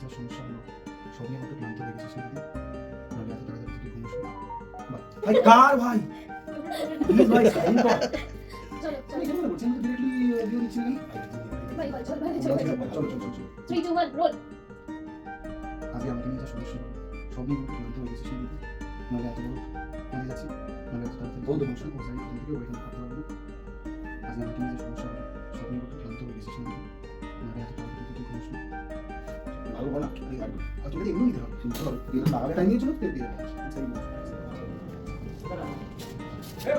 যা সমস্যা হলো সব নিয়ে একটু ক্লান্ত হয়ে গেছিস নাকি নাহলে এত তাড়াতাড়ি তুই ঘুমোস না। ভাই কার ভাই? প্লিজ ভাই সাইন কর। চলো আমি চলো কেন বলছি? আমি তো ডিরেক্টলি দিয়ে দিচ্ছি ভাই ভাই চল ভাই চল চল চল চল চল চল থ্রি টু ওয়ান রোল আজকে আমাকে নিয়ে যা সমস্যা হলো সব নিয়ে একটু ক্লান্ত হয়ে নাহলে এত বড় কাজে যাচ্ছি। নাহলে এত তাড়াতাড়ি বলতে বসে বসে এখান থেকে ওইখানে ভাবতে পারব আজকে আমাকে নিয়ে যা সমস্যা হলো সব নিয়ে একটু ক্লান্ত হয়ে গেছিস নাহলে এত তাড়াতাড়ি তুই ঘুমোস না। ভালো বলা আর তোকে এগুলো নিতে হবে। চলো দিয়ে লাগাবে টাইম নিয়েছিল তো দিয়ে দেবো। সেই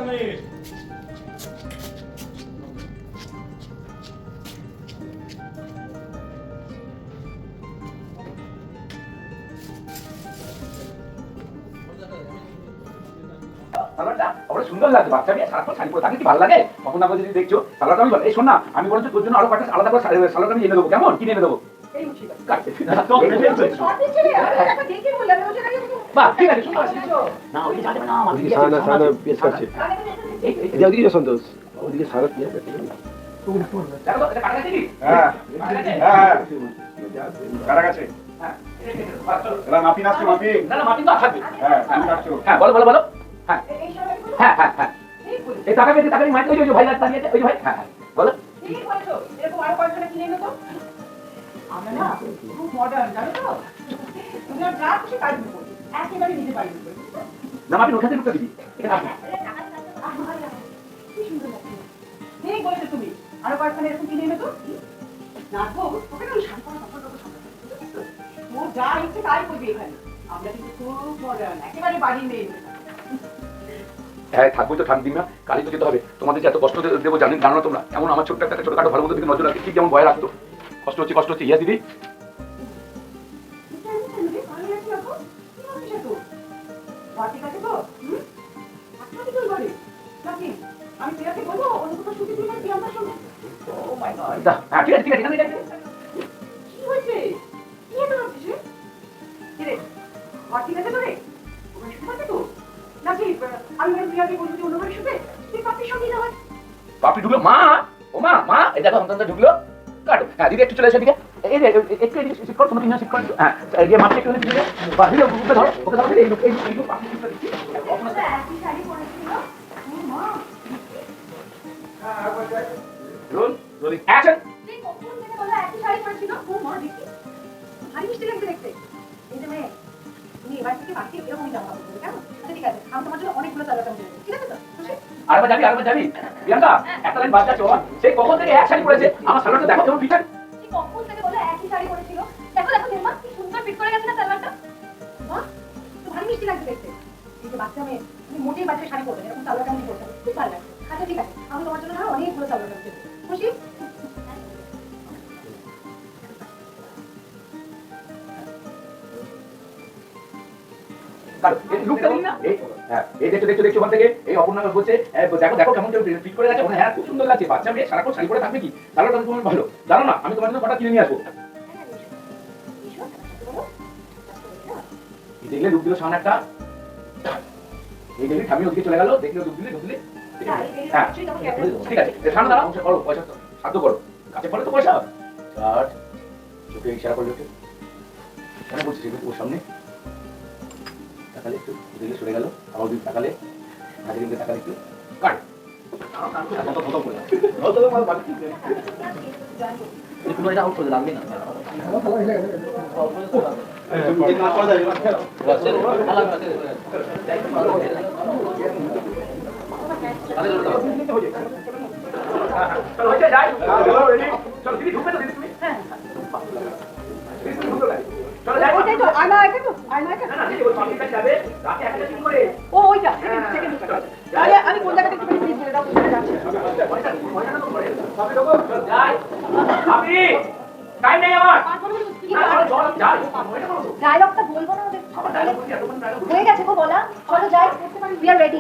সালোয়ারটা বড় সুন্দর লাগছে বাচ্চা মেয়ে সারাক্ষণ শাড়ি পরে থাকে কি ভালো লাগে? কখন না যদি দেখছ সালোয়ারটা আমি বল- এই শোন না আমি বলছি তোর জন্য আরও কয়েকটা আলাদা করে শাড়ি- সালোয়ার আমি এনে দেবো। কেমন? কিনে এনে দেবো? ঠিক ওদিকে সন্তোষ ওদিকে সারা পেস কাটছে দেখো তো, এটা কাটা গেছে কি? হ্যাঁ কাটা গেছে? হ্যাঁ কারা গেছে হ্যাঁ, এই- এই- এই- বাহ, চলো। এরা মাপি নাচছে মাপি না, না, মাটি তো আর থাকবে। হ্যাঁ তুমি কাটছো হ্যাঁ, বলো, বলো, বলো। হ্যাঁ, হ্যাঁ, হ্যাঁ, হ্যাঁ। এই টাকা পেয়েছে, টাকা নিয়ে মাটি- ওই ভাই দাঁড়িয়ে আছে, ওই যে ভাই। হ্যাঁ, হ্যাঁ, বলো। আমরা না খুব মডার্ন জানো তো? তুমি আর যা খুশি তাই দিব একেবারে নিতে পারি না, মাটি ওখানে ঢুকতে দিবি। এখানে আসো। কি সুন্দর লাগছে। ঠিক বলেছ তুমি। আরও কয়েকখানে এরকম কিনে এনে তো। না গো না ওই শাড়ি পরা কাপড় দেবো সামনে। তোর যা ইচ্ছে তাই করবি এখানে। আমরা কিন্তু খুব মডার্ন একেবারে বাড়ির মেয়ে। হ্যাঁ থাকবোই তো ঠান্ডি না কালি তো যেতে হবে। তোমাদের যে এত কষ্ট দেবো জানেন জানো না তোমরা? এমন আমার ছোট্ট একটা ছোটখাটো ভালো মতো দিকে নজর রাখি ঠিক যেমন ভয় রাখতো। কষ্ট হচ্ছে কষ্ট হচ্ছে। ইয়া দিদি? হ্যাঁ ঠিক আছে ঠিক আছে ঠিক আছে, বাপি ঢুকলো। মা ও মা মা এই দেখো সন্তানটা ঢুকলো। হ্যাঁ দিদি একটু চলে এসে দিকে এই যে একটু এদিকে শিফট করো তোমরা তিনজন শিফট করো হ্যাঁ এই মাঠে একটু এদিকে দিকে। বা দিদি ওকে ধরো ওকে ধরো এই লোক এই এই লোক পাপি শিফট দিচ্ছি। একই শাড়ি পরেছিল ও মা রোল রোলিং অ্যাকশন তুই কখন থেকে বলল একই শাড়ি পরেছিল ও মা দেখি ভারী মিষ্টি লাগছে দেখতে এই যে মেয়ে তুমি এবার থেকে বাকি এরকমই জামা কাপড় পরবে কেমন ঠিক আছে আমি তোমার জন্য অনেকগুলো চাদর ঠিক আছে তো আরেকবার যাবি আরেকবার যাবি। প্রিয়াঙ্কা, একটা লাইন বাদ যাচ্ছে সে কখন থেকে এক শাড়ি পরেছে? আমার সালোয়ারটা দেখো কেমন পরেছিল? দেখো দেখো সুন্দর ফিট করে গেছে না সালোয়ারটা? মিষ্টি লাগছে দেখতে। এই বাচ্চা মেয়ে মোটেই বাচ্চা শাড়ি পরবে এরকম খুব ভালো লাগছে। আচ্ছা ঠিক আছে, আমি তোমার জন্য অনেকগুলো চাদর রাখছি খুশি? কারণ করে হ্যাঁ না, আমি তোমার জন্য দেখলে লুক দিল একটা। এই দেখলে চলে গেল, দেখলে লুক দিলে ঢুকলে হ্যাঁ ঠিক আছে সামনে করো সাধ্য করো। কাছে পড়ে তো পয়সা। চোখে ইশারা করলে কেন বলছিস ওর সামনে? তাকালে একটু দিকে সরে গেল আমার দিকে তাকালে হাতের দিকে তাকালে একটু কাট চলো ঢুকবে তো তুমি হ্যাঁ আয়না এটাই তো আয়না করে ও ওইটা সেকেন্ড সেকেন্ড তাহলে আমি কোন জায়গাটা একটু প্লিজ বলে দাও কোথায় যাচ্ছে? যাই। আপনি টাইম নেই আমার। যাই। ডায়লগটা বলব না ওদের? হয়ে গেছে গো বলা। চলো যাই। উই আর রেডি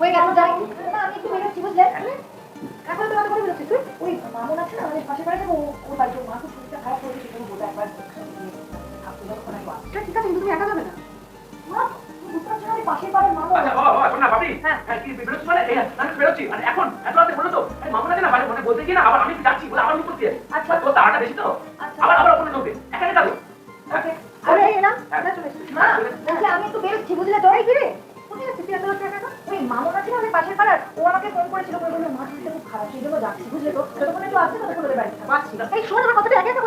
হয়ে গেছে যাই। না আমি একটু বেরোচ্ছি বুঝলে? এখন তোমাদের করে বেরোচ্ছি তুই? ওই মামুন আছে না আমাদের পাশে বাড়িতে ও বাড়িতে মা খুব শরীরটা খারাপ আমি ঠিক আছে কিন্তু তুমি একা যাবে না। মা তুমি বুঝতে পারছ না আমি পাশের বাড়ির মামুন আচ্ছা বাবা বাবা শোন না বাপি কি বেরোচ্ছি এই আমি বেরোচ্ছি। এখন এত রাতে বলো তো। এই না মানে বলতে গিয়ে না আবার আমি যাচ্ছি বলে আবার লুক করতে আচ্ছা। তাড়াটা বেশি তো? আচ্ছা। আবার আবার ওখানে ঢুকবে। এখানে যাব। মা আমি একটু বেরোচ্ছি বুঝলে কোথায় তুই এত একা? ওই মামন আছে না ওই পাশের পাড়ার ও আমাকে ফোন করেছিল বলে মা শরীরটা খুব খারাপ সেই জন্য যাচ্ছি বুঝলে তো? যতক্ষণ একটু আসছে ততক্ষণ ওদের বাড়িতে পাচ্ছি না এই শোন আমার কথাটা একা একা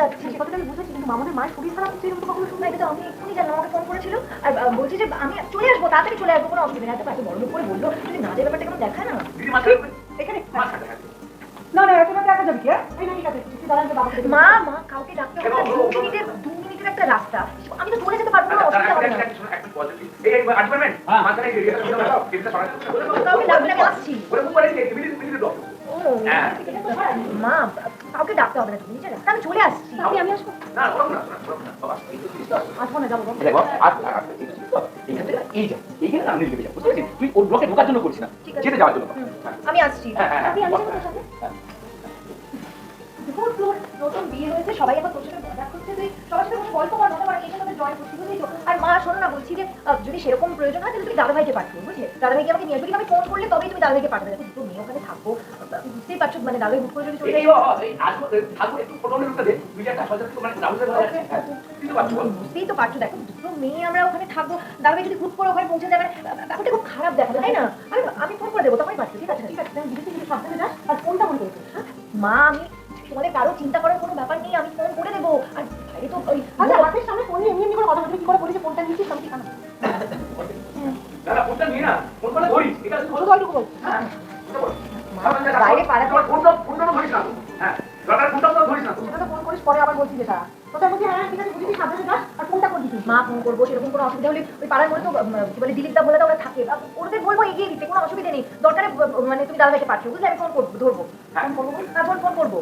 যাচ্ছি সে কথাটা আমি বুঝেছি কিন্তু মামনের মায়ের শরীর খারাপ হচ্ছে এরকম কখনো শুনে এটা তো আমি এক্ষুনি জানলাম আমাকে ফোন করেছিল। আর বলছি যে আমি চলে আসব তাড়াতাড়ি চলে আসব কোনো অসুবিধা নেই। এত এত বড় করে বলল যদি না ব্যাপারটা কেমন দেখায় না? এখানে। না না কি দেখে। মা মা কাউকে ডাকতে হবে দু মিনিটের দু মিনিটের একটা রাস্তা। আমি তো চলে যেতে পারব না অসুবিধা হবে না। মা কাউকে ডাকতে হবে না তুমি নিজে আমি চলে আসছি আমি আমি আসব না, ওরকম না, ওরকম না, বাবা। আসব না যাব। দেখো, এই জিনিস থেকে এই যা, এইখানে আমি লেগে যাব, বুঝতে পেরেছিস? তুই ওর ব্লকে ঢোকার জন্য করছিস না, যেতে যাওয়ার জন্য। হ্যাঁ। আমি আসছি হ্যাঁ, হ্যাঁ। আমি আমি যাব তোর সাথে তোর নতুন বিয়ে হয়েছে সবাই এখন তোর সাথে মজা করছে তুই সবার সাথে বসে গল্প কর মজা কর এসে তোদের জয়েন করছি বুঝলি তো? আর মা শোনো না বলছি যে যদি সেরকম প্রয়োজন হয় তাহলে তুমি দাদাভাইকে পাঠিও বুঝলে? দাদাভাইকে আমাকে নিয়ে আসবে কিন্তু আমি ফোন করলে তবেই তুমি দাদাভাইকে পাঠাবে। দেখো দুটো মেয়ে ওখানে থাকব বুঝতেই পারছ মানে দাদাভাই করে যদি চলে মানে? বুঝতেই তো পারছ। দেখো দুটো আমরা ওখানে থাকব দাদাভাই যদি হুট করে ওখানে পৌঁছে যাবে ব্যাপারটা খুব খারাপ দেখাবে তাই না? আমি আমি ফোন করে দেবো তখনই পারছ ঠিক আছে? ঠিক আছে সাবধানে যাস আর ফোনটা মনে হ্যাঁ? মা আমি তোমাদের কারও চিন্তা করার কোনো ব্যাপার নেই, আমি ফোন করে দেবো। আর বাইরে তো আচ্ছা হাতের সামনে ফোন এমনি এমনি করে কথা বলতে কি করে বলিস? কি বলে দিলীপ দা বলে ওরা থাকে। ওদের বলব এগিয়ে দিতে কোনো অসুবিধা নেই। দরকারে মানে তুমি দাদাকে পাঠিও বুঝলে? আমি ফোন করব ধরবো। হ্যাঁ। ফোন করব হ্যাঁ ফোন ফোন করব।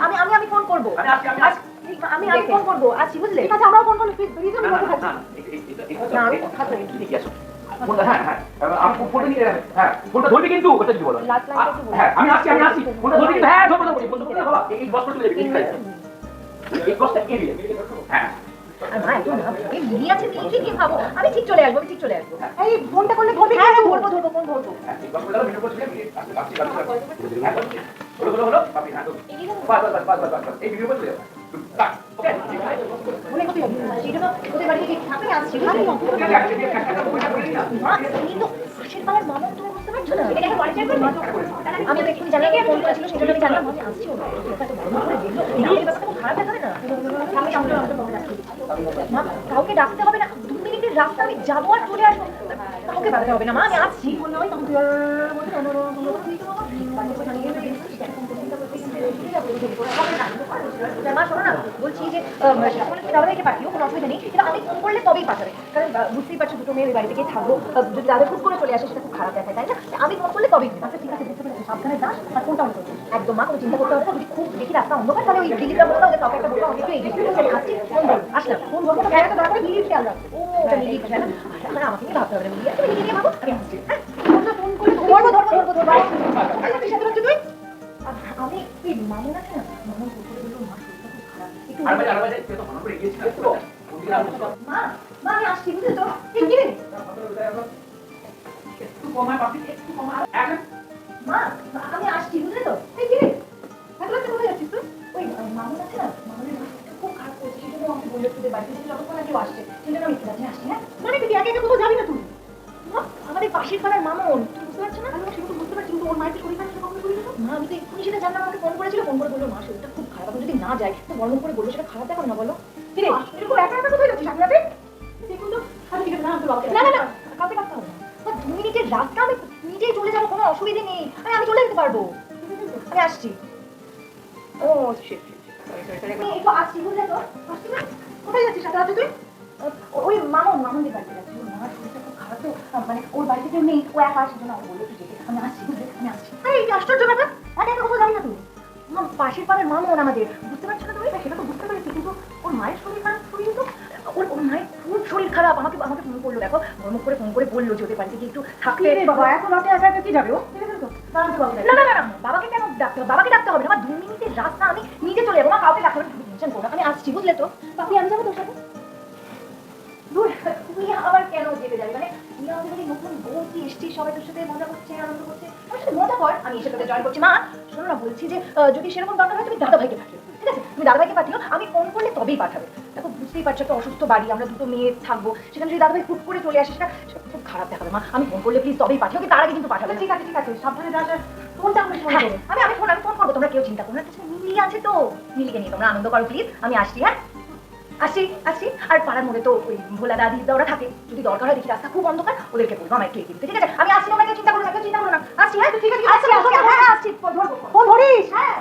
আমি আমি আমি ফোন করব। আমি আমি ফোন করব। আছি বুঝলে? ঠিক আছে আমরাও ফোন যাবি না, আমি কথা বলি। আছে। হ্যাঁ, হ্যাঁ, আমি ধরবি আসছি, আমি আসছি। ফোনটা ধরবি কিন্তু, হ্যাঁ, ধরবো, ধরবো, ধরবি। এই- ঠিক? এই হ্যাঁ, আর মা এত না এই মিলি আছে মিলি কি ভাবো আমি ঠিক চলে আসব আমি ঠিক চলে আসব এই ফোনটা করলে ধরবি হ্যাঁ ধরবো ধরবো ফোন ধরবো হ্যাঁ, করে করে। হ্যাঁ, বলছি। হলো, হলো, হলো, বাপি, হ্যাঁ, ধরো। এগিয়ে যাব বাস, বাস, বাস, বাস, বাস, বাস। এই ভিডিও করে চলে ওকে? মনে করতে যাবি সেই ওদের বাড়ি থেকে থাকলে আসছি ঠিক আছে, ঠিক আছে, ঠিক আছে, ঠিক আছে, পয়সা করে নিই না। মা তুমি তো পাশের পাড়ার মামা তুমি বুঝতে পারছ না এটা একটা বাড়ি চাই আমি তো ফোন করেছিল আমি জানলাম আমি আসছি। ওটা করে এই খারাপ দেখাবে না আমি। মা কাউকে ডাকতে হবে না দু মিনিটের রাস্তা আমি যাব আর চলে আসব কাউকে ডাকতে হবে না মা আমি আসছি বললাম হয় ফোন। মা শোনো না বলছি যে বলে তুমি দাদাভাইকে পাঠিও কোনো অসুবিধা নেই কিন্তু আমি ফোন করলে তবেই পাঠাবে কারণ বুঝতেই পারছ দুটো মেয়ে বাড়ি থেকেই থাকব যদি দাদা খুব করে চলে আসে সেটা খুব খারাপ দেখায় তাই না আমি ফোন করলে তবেই আচ্ছা ঠিক আছে বুঝতে পেরেছি সাবধানে যাস আর ফোনটা অন একদম মা কোনো চিন্তা করতে হবে না যদি খুব দেখি রাস্তা অন্ধকার তাহলে ওই দিদিটা বলল ওদের কাউকে একটা ফোন ফোন ধরবো আমাকে নিয়ে হ্যাঁ ফোন ধরবো ধরবো ধরবো ধরবো কোথায় আমি এই আছে না বলল মা শরীরটা খুব খারাপ। একটু আর ভাই, আর ভাই, তুই তো ফোন করে গিয়েছিস তো? ওদিকে আর বসো। মা মা আমি আসছি বুঝলি তো? এই কি একটু কমায়, বাপি, একটু কমায়। মা আমি আসছি বুঝলি তো? এই কি রে? এত কোথায় যাচ্ছিস তুই? ওই আহ, আছে না মামুনের খুব খারাপ করেছে সেই আমাকে বলল তোদের বাড়িতে এসে যতক্ষণ না কেউ আসছে সেই আমি একটু আসছি হ্যাঁ? মানে তুই একা একা কোথাও যাবি না তুই? মা আমাদের পাশের পাড়ার মামুন তুই বুঝতে পারছ না আমি সেটা তো বুঝতে পারছি কিন্তু ওর মায়ের শরীর খারাপ সেটা কখনো শুনি না মা আমি তো এক্ষুনি সেটা জানলাম আমাকে ফোন করেছিল ফোন করে বলল মা শরীরটা খুব খারাপ। এখন যদি না যায় তো বর্ণ করে বলল সেটা খারাপ দেখাবে না বলো? এরকম একা একা কোথায় যাচ্ছিস সামনে দেখুন তো আচ্ছা ঠিক আছে না আমি তো বাবাকে না না। না। কাউকে ডাকতে হবে না। দু মিনিটের রাস্তা আমি নিজেই চলে যাব কোনো অসুবিধে নেই। আমি আমি চলে যেতে পারব। আমি আসছি। ও সরি আমি একটু আসছি বুঝলে তো? কোথায় যাচ্ছিস সাথে তুই? ওই মামুন মামুনদের বাড়িতে যাচ্ছি। শরীরটা খুব খারাপ তো মানে ওর বাড়িতে কেউ নেই ও একা আসার জন্য বলল যেতে আমি আসছি বুঝলে? আমি আসছি। আরে এই আশ্চর্য ব্যাপার। একা একা কোথাও যাবি না তুই মা, পাশের পাড়ার মামুন আমাদের। বুঝতে পারছ না তুমি? সেটা তো বুঝতে পেরেছি কিন্তু ওর মায়ের শরীর খারাপ শুনি তো। ওর ওর মায়ের খুব শরীর খারাপ। আমাকে আমাকে ফোন করল দেখো। মর্মক করে ফোন করে বলল যে ওদের বাড়িতে গিয়ে একটু থাকলে রে বাবা। এত রাতে একা একা কি যাবে ও? না না না না বাবাকে কেন ডাকতে হবে? বাবাকে ডাকতে হবে না। আমার দু মিনিটের রাস্তা আমি নিজে চলে যাব। মা কাউকে ডাকতে হবে টেনশন করো আমি আসছি বুঝলে তো? বাপি আমি যাব তোর সাথে? দূর তুই আবার কেন যেতে যাবি? মানে তুই নতুন বউ তুই এসছিস সবাই তোর সাথে মজা করছে আনন্দ করছে। আমার সাথে মজা কর আমি এসে তোকে জয়েন করছি। মা শোনো না বলছি যে যদি সেরকম দরকার হয় তুমি দাদা ভাইকে পাঠিয়ে ঠিক আছে? তুমি দাদাভাইকে পাঠিও আমি ফোন করলে তবেই পাঠাবে। দেখো বুঝতেই পারছ একটা অসুস্থ বাড়ি আমরা দুটো মেয়ে থাকব। সেখানে যদি দাদাভাই হুট করে চলে আসে সেটা সেটা খুব খারাপ দেখাবে। মা আমি ফোন করলে প্লিজ তবেই পাঠিও তার আগে কিন্তু পাঠাবে ঠিক আছে ঠিক আছে সাবধানে যাস আর ফোনটা করে ফোন হ্যাঁ, করো আমি আমি ফোন আমি ফোন করব তোমরা কেউ চিন্তা করো না। মিলি আছে তো? মিলিকে নিয়ে তোমরা আনন্দ করো প্লিজ আমি আসছি হ্যাঁ? আসছি আসি। আর পাড়ার মোড়ে তো ওই ভোলা দাদি দাওরা থাকে। যদি দরকার হয় দেখি রাস্তা খুব অন্ধকার, ওদেরকে বলব আমার একটু ঠিক আছে? আমি আসছি ওনাকে চিন্তা করো চিন্তা করো না। আসছি হ্যাঁ ঠিক আছে আসছি ফোন ধরিস হ্যাঁ